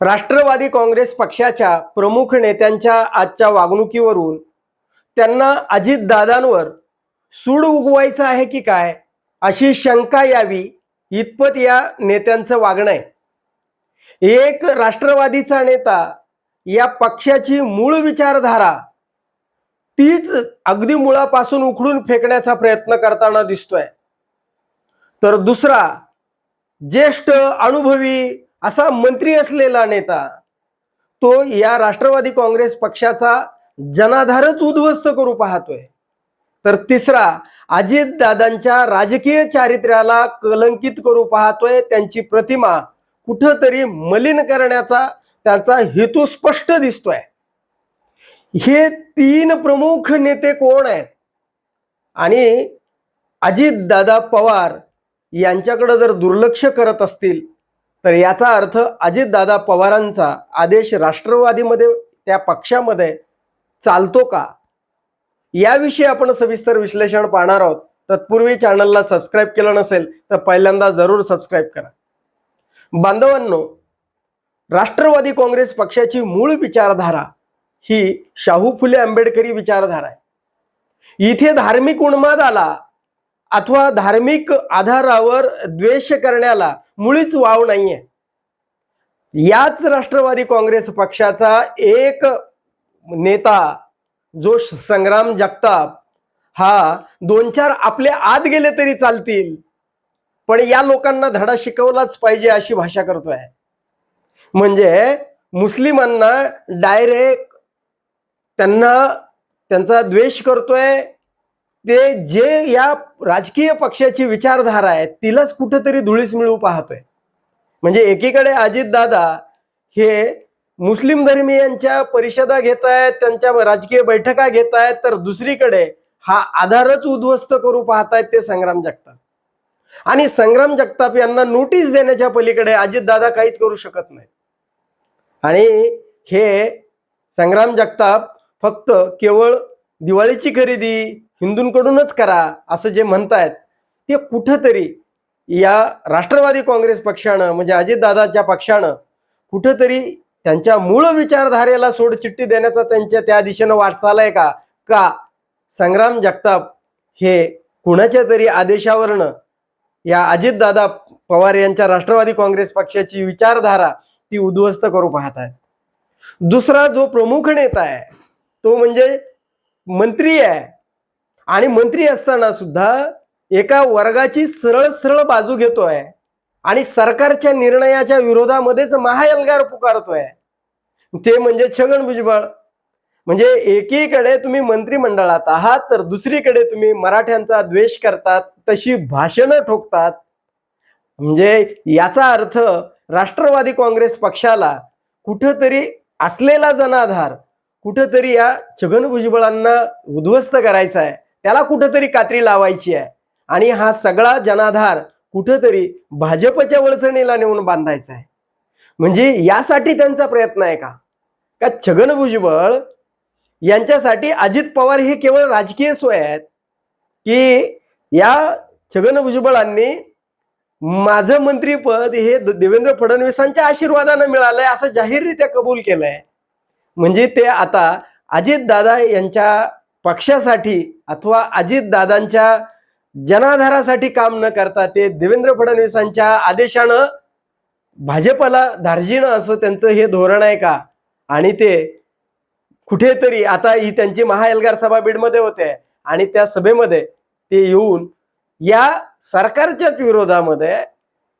राष्ट्रवादी काँग्रेस पक्षाच्या प्रमुख नेत्यांच्या आजच्या वागणुकीवरून त्यांना अजितदादांवर सूड उगवायचं आहे की काय अशी शंका यावी इतपत या नेत्यांचं वागणं आहे. एक राष्ट्रवादीचा नेता या पक्षाची मूळ विचारधारा तीच अगदी मुळापासून उखडून फेकण्याचा प्रयत्न करताना दिसतोय. तर दुसरा ज्येष्ठ अनुभवी असा मंत्री असलेला नेता तो या राष्ट्रवादी काँग्रेस पक्षाचा जनाधारच उद्ध्वस्त करू पाहतोय. तर तिसरा अजितदादांच्या राजकीय चारित्र्याला कलंकित करू पाहतोय. त्यांची प्रतिमा कुठंतरी मलिन करण्याचा त्यांचा हेतू स्पष्ट दिसतोय. हे तीन प्रमुख नेते कोण आहेत? आणि अजितदादा पवार यांच्याकडे जर दुर्लक्ष करत असतील तर याचा अर्थ अजितदादा पवारांचा आदेश राष्ट्रवादीमध्ये त्या पक्षामध्ये चालतो का? याविषयी आपण सविस्तर विश्लेषण पाहणार आहोत. तत्पूर्वी चॅनलला सबस्क्राईब केलं नसेल तर पहिल्यांदा जरूर सबस्क्राईब करा. बांधवांनो राष्ट्रवादी काँग्रेस पक्षाची मूळ विचारधारा ही शाहू फुले आंबेडकरी विचारधारा आहे. इथे धार्मिक उन्माद आला अथवा धार्मिक आधारावर द्वेष करण्याला मुळीच वाव नाहीये. याच राष्ट्रवादी काँग्रेस पक्षाचा एक नेता जो संग्राम जगताप हा दोन चार आपले आत गेले तरी चालतील पण या लोकांना धडा शिकवलाच पाहिजे अशी भाषा करतोय. म्हणजे मुस्लिमांना डायरेक्ट त्यांना त्यांचा द्वेष करतोय ते जे या राजकीय पक्षाची विचारधारा आहे तिलाच कुठंतरी धुळीस मिळू पाहतोय. म्हणजे एकीकडे अजितदादा हे मुस्लिम धर्मीयांच्या परिषदा घेत आहेत त्यांच्या राजकीय बैठका घेत आहेत तर दुसरीकडे हा आधारच उद्ध्वस्त करू पाहतायत ते संग्राम जगताप. आणि संग्राम जगताप यांना नोटीस देण्याच्या पलीकडे अजितदादा काहीच करू शकत नाही आणि हे संग्राम जगताप फक्त केवळ दिवाळीची खरेदी हिंदूंकडूनच करा असं जे म्हणतायत ते कुठंतरी या राष्ट्रवादी काँग्रेस पक्षानं म्हणजे अजितदादाच्या पक्षानं कुठंतरी त्यांच्या मूळ विचारधारेला सोडचिठ्ठी देण्याचा त्यांच्या त्या दिशेनं वाटचाल आहे का? का संग्राम जगताप हे कुणाच्या तरी आदेशावरनं या अजितदादा पवार यांच्या राष्ट्रवादी काँग्रेस पक्षाची विचारधारा ती उद्ध्वस्त करू पाहत आहे दुसरा जो प्रमुख नेता आहे तो म्हणजे मंत्री आहे. आणि मंत्री असताना सुद्धा एका वर्गाची सरळ सरळ बाजू घेतोय आणि सरकारच्या निर्णयाच्या विरोधामध्येच महाएल्गार पुकारतोय. ते म्हणजे छगन भुजबळ. म्हणजे एकीकडे तुम्ही मंत्रिमंडळात आहात तर दुसरीकडे तुम्ही मराठ्यांचा द्वेष करतात तशी भाषणं ठोकतात. म्हणजे याचा अर्थ राष्ट्रवादी काँग्रेस पक्षाला कुठंतरी असलेला जनाधार कुठंतरी या छगन भुजबळांना उद्ध्वस्त करायचा आहे त्याला कुठंतरी कात्री लावायची आहे. आणि हा सगळा जनाधार कुठंतरी भाजपच्या वळचणीला नेऊन बांधायचा आहे. म्हणजे यासाठी त्यांचा प्रयत्न आहे का? का छगन भुजबळ यांच्यासाठी अजित पवार हे केवळ राजकीय सोय आहेत? की या छगन भुजबळांनी माझं मंत्रीपद हे द- देवेंद्र फडणवीसांच्या आशीर्वादानं मिळालंय असं जाहीररित्या कबूल केलंय. म्हणजे ते आता अजितदादा यांच्या पक्षासाठी अथवा अजितदादांच्या जनाधारासाठी काम न करता ते देवेंद्र फडणवीसांच्या आदेशानं भाजपला धार्जिणं असं त्यांचं हे धोरण आहे का? आणि ते कुठेतरी आता ही त्यांची महाएल्गार सभा बीडमध्ये होते आणि त्या सभेमध्ये ते येऊन या सरकारच्याच विरोधामध्ये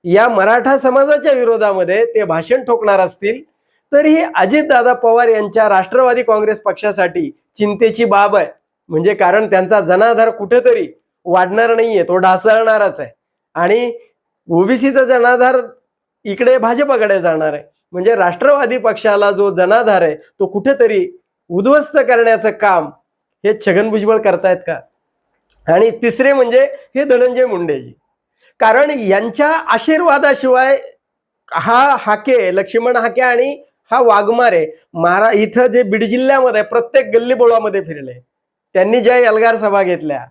या मराठा समाजाच्या विरोधामध्ये ते भाषण ठोकणार असतील तर ही अजितदादा पवार यांच्या राष्ट्रवादी काँग्रेस पक्षासाठी चिंतेची बाब आहे. म्हणजे कारण त्यांचा जनाधार कुठेतरी वाढणार नाहीये तो ढासळणारच आहे. आणि ओबीसीचा जनाधार इकडे भाजपकडे जाणार आहे. म्हणजे राष्ट्रवादी पक्षाला जो जनाधार आहे तो कुठेतरी उद्ध्वस्त करण्याचं काम हे छगन भुजबळ करतायत का? आणि तिसरे म्हणजे हे धनंजय मुंडेजी. कारण यांच्या आशीर्वादाशिवाय हा हाके लक्ष्मण हाके आणि हा वाघमारे महारा इथं जे बीड जिल्ह्यामध्ये प्रत्येक गल्लीबोळामध्ये फिरले. त्यांनी ज्या एल्गार सभा घेतल्या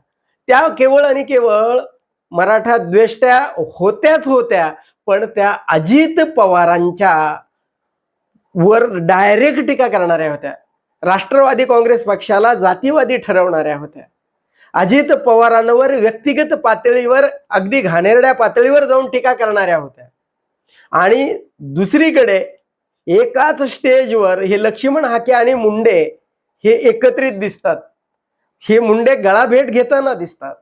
त्या केवळ आणि केवळ मराठा द्वेष्ट्या होत्याच होत्या पण त्या अजित पवारांच्या वर डायरेक्ट टीका करणाऱ्या होत्या. राष्ट्रवादी काँग्रेस पक्षाला जातीवादी ठरवणाऱ्या होत्या. अजित पवारांवर व्यक्तिगत पातळीवर अगदी घाणेरड्या पातळीवर जाऊन टीका करणाऱ्या होत्या. आणि दुसरीकडे एकाच स्टेजवर हे लक्ष्मण हाके आणि मुंडे हे एकत्रित दिसतात. हे मुंडे गळाभेट घेताना दिसतात.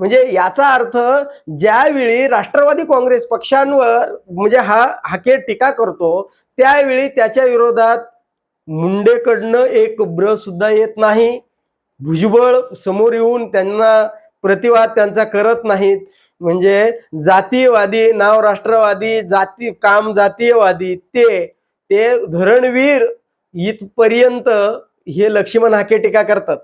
म्हणजे याचा अर्थ ज्यावेळी राष्ट्रवादी काँग्रेस पक्षांवर म्हणजे हा हाके टीका करतो त्यावेळी त्याच्या विरोधात मुंडेकडनं एक ब्र सुद्धा येत नाही. भुजबळ समोर येऊन त्यांना प्रतिवाद त्यांचा करत नाहीत. म्हणजे जातीयवादी नाव राष्ट्रवादी जाती काम जातीयवादी ते ते धरणवीर इथपर्यंत हे लक्ष्मण हाके टीका करतात.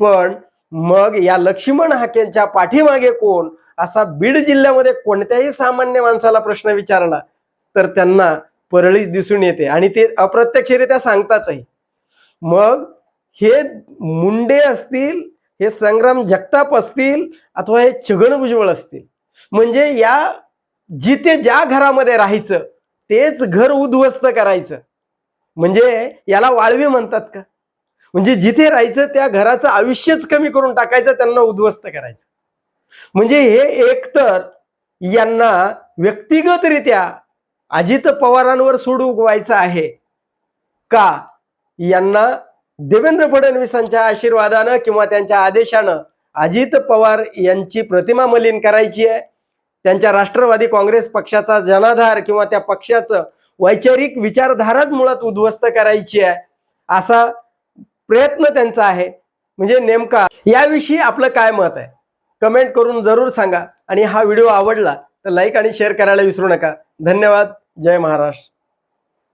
पण मग या लक्ष्मण हाकेंच्या पाठीमागे कोण? असा बीड जिल्ह्यामध्ये कोणत्याही सामान्य माणसाला प्रश्न विचारला तर त्यांना परळीच दिसून येते. आणि ते अप्रत्यक्षरित्या सांगतातही. मग हे मुंडे असतील हे संग्राम जगताप असतील अथवा हे छगन भुजबळ असतील. म्हणजे या जिथे ज्या घरामध्ये राहायचं तेच घर उद्ध्वस्त करायचं. म्हणजे याला वाळवी म्हणतात का? म्हणजे जिथे राहायचं त्या घराचं आयुष्यच कमी करून टाकायचं त्यांना उद्ध्वस्त करायचं. म्हणजे हे एकतर यांना व्यक्तिगतरित्या अजित पवारांवर सूड उगवायचं आहे का? यांना देवेंद्र फडणवीसांच्या आशीर्वादानं किंवा त्यांच्या आदेशानं अजित पवार यांची प्रतिमा मलिन करायची आहे. त्यांच्या राष्ट्रवादी काँग्रेस पक्षाचा जनाधार किंवा त्या पक्षाचं वैचारिक विचारधाराच मुळात उद्ध्वस्त करायची आहे. असा प्रयत्न त्यांचा आहे. म्हणजे नेमका याविषयी आपलं काय मत आहे? कमेंट करून जरूर सांगा. आणि हा व्हिडिओ आवडला तर लाईक आणि शेअर करायला विसरू नका. धन्यवाद. जय महाराष्ट्र.